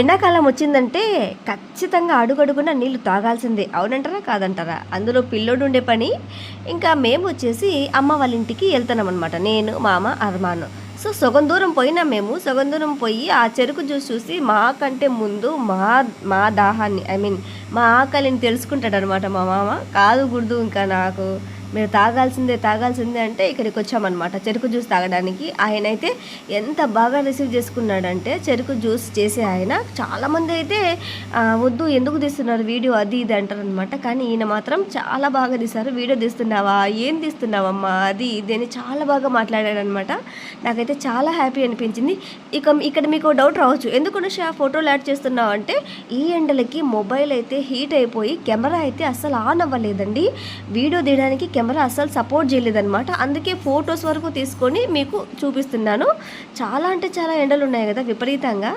ఎండాకాలం వచ్చిందంటే ఖచ్చితంగా అడుగడుగున నీళ్ళు తాగాల్సిందే. అవునంటారా? కాదంటారా? అందులో పిల్లోడు ఉండే పని. ఇంకా మేము వచ్చేసి అమ్మ వాళ్ళ ఇంటికి వెళ్తున్నాం అనమాట నేను మామ అర్మాను. సో సగం దూరం పోయినా మేము. సగం దూరం పోయి ఆ చెరుకు జ్యూస్ చూసి మాకంటే ముందు మా మా దాహాన్ని ఐ మీన్ మా ఆకలిని తెలుసుకుంటాడనమాట మా మామ. కాదు గుర్దు ఇంకా నాకు. మీరు తాగాల్సిందే తాగాల్సిందే అంటే ఇక్కడికి వచ్చామన్నమాట. చెరుకు జ్యూస్ తాగడానికి ఆయన అయితే ఎంత బాగా రిసీవ్ చేసుకున్నాడంటే చెరుకు జ్యూస్ చేసే ఆయన. చాలామంది అయితే వద్దు ఎందుకు తీస్తున్నారు వీడియో? అది ఇది అంటారు అనమాట కానీ ఈయన మాత్రం చాలా బాగా తీశారు. వీడియో తీస్తున్నావా? ఏం తీస్తున్నావమ్మా? అది ఇది అని చాలా బాగా మాట్లాడాడనమాట నాకైతే చాలా హ్యాపీ అనిపించింది. ఇక ఇక్కడ మీకు డౌట్ రావచ్చు. ఎందుకు ఆ ఫోటోలు యాడ్ చేస్తున్నావు? అంటే ఈ ఎండలకి మొబైల్ అయితే హీట్ అయిపోయి కెమెరా అయితే అస్సలు ఆన్ అవ్వలేదండి. వీడియో తీయడానికి కెమెరా అస్సలు సపోర్ట్ చేయలేదన్నమాట. అందుకే ఫొటోస్ వరకు తీసుకొని మీకు చూపిస్తున్నాను. చాలా అంటే చాలా ఎండలు ఉన్నాయి కదా విపరీతంగా.